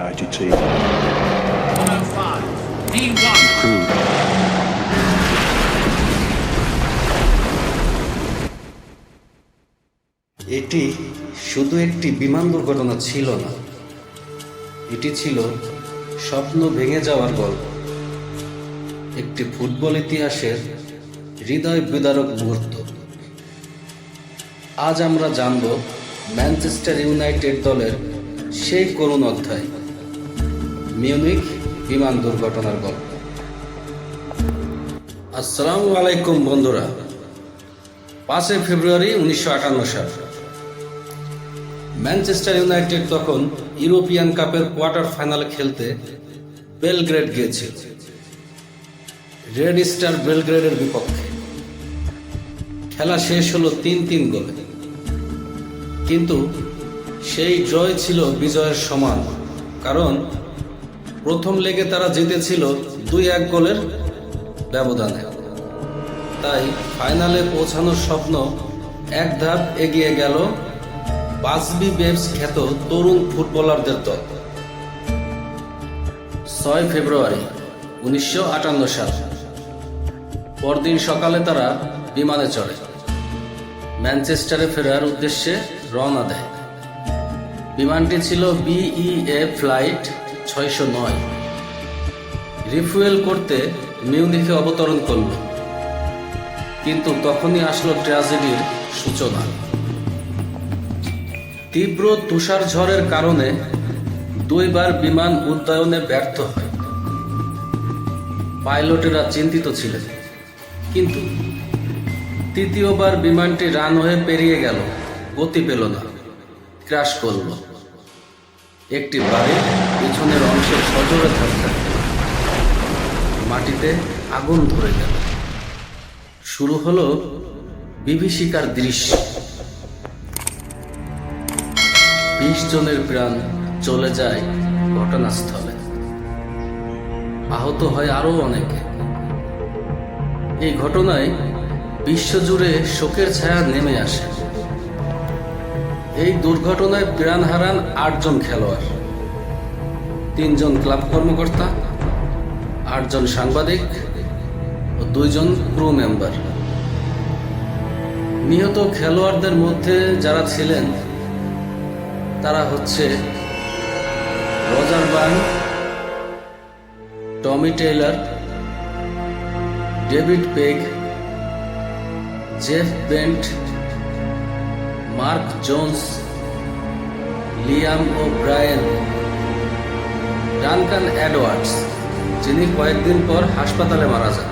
United team. 105. P1. Crew. এটি শুধু একটি বিমান দুর্ঘটনা ছিল না এটি ছিল স্বপ্ন ভেঙে যাওয়ার গল্প একটি ফুটবল ইতিহাসের হৃদয় বিদারক মুহূর্ত আজ আমরা জানব ম্যানচেস্টার ইউনাইটেড দলের সেই করুণ অধ্যায় মিউনিক বিমান দুর্ঘটনার গল্প। আসসালামু আলাইকুম বন্ধুরা। পাঁচই ফেব্রুয়ারি উনিশশো আটান্ন সাল। ম্যানচেস্টার ইউনাইটেড তখন ইউরোপিয়ান কাপের কোয়ার্টার ফাইনালে খেলতে বেলগ্রেড গিয়েছিল। রেড স্টার বেলগ্রেডের বিপক্ষে। খেলা শেষ হলো তিন তিন গোলে। কিন্তু সেই জয় ছিল বিজয়ের সমান, কারণ প্রথম লেগে তারা জিতেছিল দুই এক গোলের ব্যবধানে। তাই ফাইনালে পৌঁছানোর স্বপ্ন এক ধাপ এগিয়ে গেল বাসবি বেবস খ্যাত তরুণ ফুটবলারদের দল। ছয় ফেব্রুয়ারি উনিশশো আটান্ন সাল। পরদিন সকালে তারা বিমানে চড়ে। ম্যানচেস্টারে ফেরার উদ্দেশ্যে রওনা দেয়। বিমানটি ছিল বিইএ ফ্লাইট ছয়শো নয়। রিফুয়েল করতে মিউনিখে অবতরণ করল। কিন্তু তখনই আসলো ট্র্যাজেডির সূচনা। তীব্র তুষার ঝড়ের কারণে দুইবার বিমান উড্ডয়নে ব্যর্থ হয়। পাইলটেরা চিন্তিত ছিলেন। কিন্তু তৃতীয়বার বিমানটি রানওয়ে পেরিয়ে গেল, গতি পেল না, ক্র্যাশ করল। একটি বাড়ির পিছনের অংশে সজোরে ধাক্কা মাটিতে আগুন ধরে গেল। শুরু হলো বিভীষিকার দৃশ্য। বিশ জনের প্রাণ চলে যায় ঘটনাস্থলে। আহত হয় আরও অনেকে। এই ঘটনায় বিশ্বজুড়ে শোকের ছায়া নেমে আসে। এই দুর্ঘটনায় প্রাণ হারান আটজন খেলোয়াড়। তিনজন ক্লাব কর্মকর্তা, আটজন সাংবাদিক ও দুইজন ক্রু মেম্বার। নিহত খেলোয়াড়দের মধ্যে যারা ছিলেন, তারা হচ্ছে Roger Byrne, Tommy Taylor, David Pegg, Geoff Bent Mark Jones, Liam O'Brien, Duncan Edwards যিনি কয়েকদিন পর হাসপাতালে মারা যান।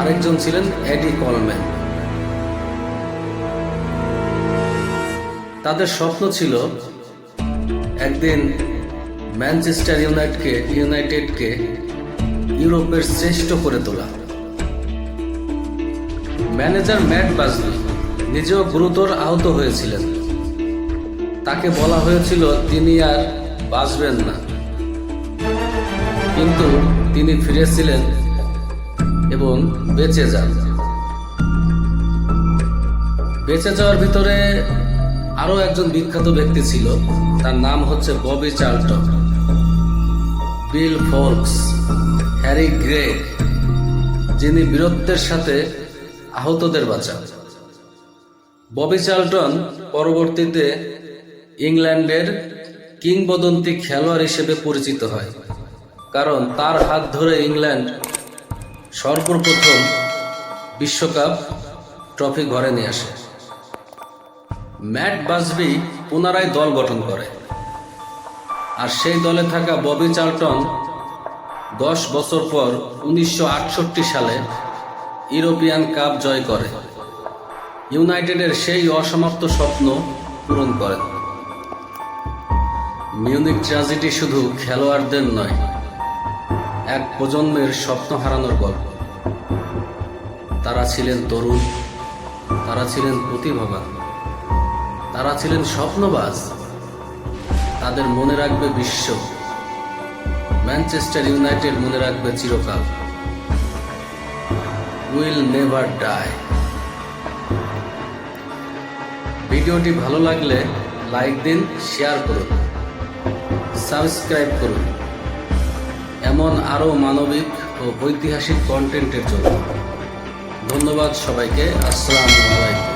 আরেকজন ছিলেন এডি কলম্যান। তাদের স্বপ্ন ছিল একদিন ম্যানচেস্টার ইউনাইটকে, ইউনাইটেডকে ইউরোপের শ্রেষ্ঠ করে তোলা। ম্যানেজার ম্যাট বাজলি নিজেও গুরুতর আহত হয়েছিলেন। তাকে বলা হয়েছিল, তিনি আর বাঁচবেন না। কিন্তু তিনি ফিরেছিলেন এবং বেঁচে যান। বেঁচে যাওয়ার ভিতরে আরও একজন বিখ্যাত ব্যক্তি ছিল, তার নাম হচ্ছে Bobby Charlton. Bill Foulkes, Harry Gregg যিনি বীরত্বের সাথে আহতদের বাঁচান। ববি চার্লটন পরবর্তীতে ইংল্যান্ডের কিংবদন্তি খেলোয়াড় হিসেবে পরিচিত হয়, কারণ তার হাত ধরে ইংল্যান্ড সর্বপ্রথম বিশ্বকাপ ট্রফি ঘরে নিয়ে আসে। ম্যাট বাসবি পুনরায় দল গঠন করে আর সেই দলে থাকা ববি চার্লটন দশ বছর পর উনিশশো আটষট্টি সালে ইউরোপিয়ান কাপ জয় করে। ইউনাইটেডের সেই অসমাপ্ত স্বপ্ন পূরণ করেন। মিউনিক ট্র্যাজেডি শুধু খেলোয়াড়দের নয়, এক প্রজন্মের স্বপ্ন হারানোর গল্প। তারা ছিলেন তরুণ, তারা ছিলেন প্রতিভাবান, তারা ছিলেন স্বপ্নবাজ। তাদের মনে রাখবে বিশ্ব। ম্যানচেস্টার ইউনাইটেড মনে রাখবে চিরকাল। Will never die. ভিডিওটি ভালো লাগলে লাইক দিন, শেয়ার করুন, সাবস্ক্রাইব করুন। এমন আরও মানবিক ও ঐতিহাসিক কন্টেন্টের জন্য। ধন্যবাদ সবাইকে। আসসালামু আলাইকুম।